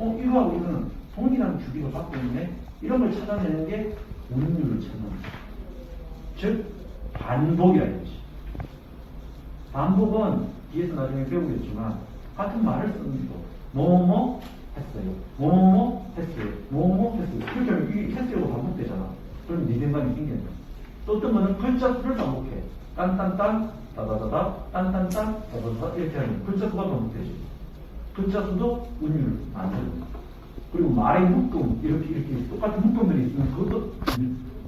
어, 이거하고 이거는 동일한 주기가 갖고 있네. 이런 걸 찾아내는 게 운율을 찾는 거죠. 즉, 반복이라 이거지. 반복은 뒤에서 나중에 배우겠지만 같은 말을 쓰는 거. 뭐뭐 했어요. 뭐뭐 했어요. 뭐뭐 했어요. 그렇게 하면 이 했어요가 반복되잖아. 그럼 리듬감이 생기는 거야. 또 어떤 거는 글자 수를 반복해. 딴딴딴, 따다다다, 딴딴딴, 따다다다 이렇게 하면 글자 수가 반복되지. 글자 수도 운율을 만드는 거야. 그리고 말의 묶음, 이렇게, 이렇게 똑같은 묶음들이 있으면 그것도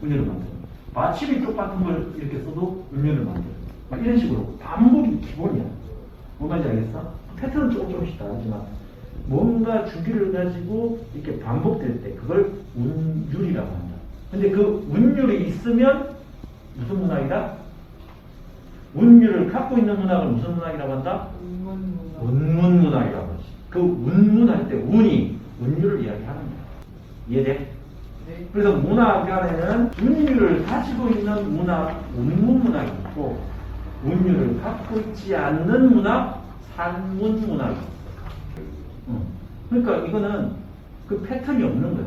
운율을 만드는 거야. 마침이 똑같은 걸 이렇게 써도 운율을. 막 이런 식으로 반복이 기본이야. 뭔 말인지 알겠어? 패턴은 조금 조금씩 다르지만 뭔가 주기를 가지고 이렇게 반복될 때 그걸 운율이라고 한다. 근데 그 운율이 있으면 무슨 문학이다? 운율을 갖고 있는 문학을 무슨 문학이라고 한다? 운문 문학이라고 하지. 그 운문할 때 운이 운율을 이야기하는 거야. 이해돼? 네. 그래서 문학 안에는 운율을 가지고 있는 문학, 운문 문학이 있고 운율을 갖고 있지 않는 문학, 산문 문학이 있어. 응. 그러니까 이거는 그 패턴이 없는 거야.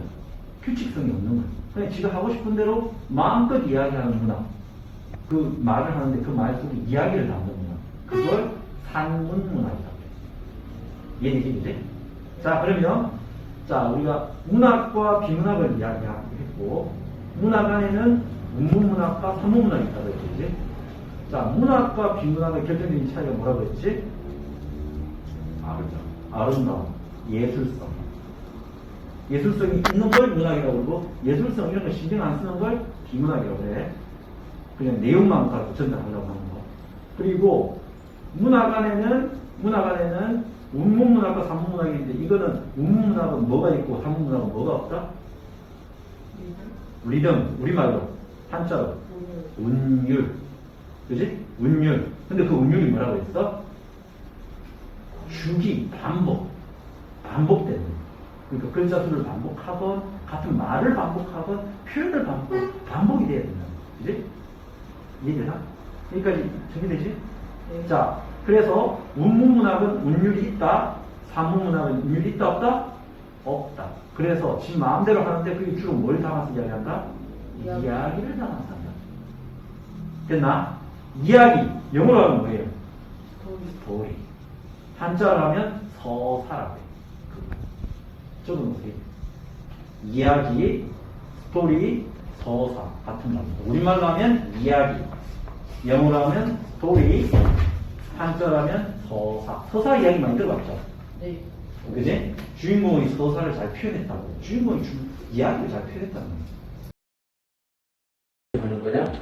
규칙성이 없는 거야. 그냥 지가 하고 싶은 대로 마음껏 이야기하는 문학. 그 말을 하는데 그 말 속에 이야기를 담는 문학. 그걸 산문 문학이라 이제? 자, 그러면, 자, 우리가 문학과 비문학을 이야기했고, 문학 안에는 운문문학과 산문문학이 있다고 했지? 자, 문학과 비문학의 결정적인 차이가 뭐라고 했지? 아르죠. 아름다움, 예술성. 예술성이 있는 걸 문학이라고 그러고, 예술성 이런 거 신경 안 쓰는 걸 비문학이라고 해. 그냥 내용만 갖고 전달하려고 하는 거. 그리고 문학 안에는, 문학 안에는 운문문학과 산문문학인데, 이거는 운문문학은 뭐가 있고, 산문문학은 뭐가 없다? 리듬, 우리말로, 한자로. 운율. 그지? 운율. 근데 그 운율이 뭐라고 했어? 주기, 반복. 반복되는. 그러니까 글자 수를 반복하건, 같은 말을 반복하건, 표현을 반복, 반복이 돼야 된다. 그지? 이해되나? 여기까지 정리되지? 네. 자, 그래서 운문문학은 운율이 있다. 산문문학은 운율이 있다, 없다? 없다. 그래서 지 마음대로 하는데 그게 주로 뭘 담아서 이야기한다? 이야기. 이야기를 담아서 한다. 됐나? 이야기. 영어로 하면 뭐예요? 스토리. 한자로 하면 서사라고 해요. 적어놓으세요. 이야기, 스토리, 서사 같은 말입니다. 우리말로 하면 이야기, 영어로 하면 스토리, 한자로 하면 서사. 서사 이야기 많이 들어봤죠? 네. 그지? 주인공이 서사를 잘 표현했다고. 주인공이 주, 이야기를 잘 표현했다는 거예요. 하는 거냐?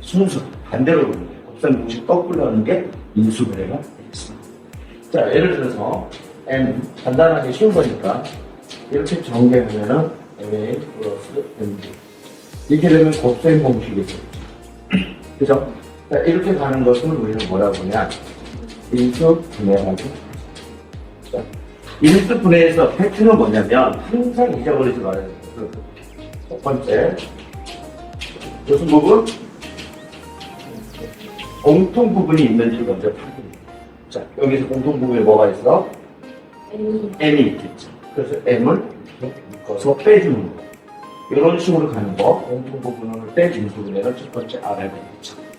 순수 반대로 보는 거예요. 곱셈 공식 거꾸로 하는 게 인수분해가 되겠습니다. 자, 예를 들어서 n 간단하게 쉬운 거니까 이렇게 전개하면은 a 플러스 mb 이렇게 되면 곱셈 공식이 되죠. 그죠? 자, 이렇게 가는 것은 우리는 뭐라고 하냐? 인수 분해라고. 자, 인수 분해에서 팩트는 뭐냐면 항상 잊어버리지 말아야 돼요. 그첫 번째 무슨 부분? 공통 부분이 있는지 먼저 확인해요. 자, 여기서 공통 부분에 뭐가 있어? M이 있겠죠. 그래서 M을 묶어서 빼주는 거. 이런 식으로 가는 거, 공통 부분을 빼주는 부분에는 첫 번째 알아야 되겠죠.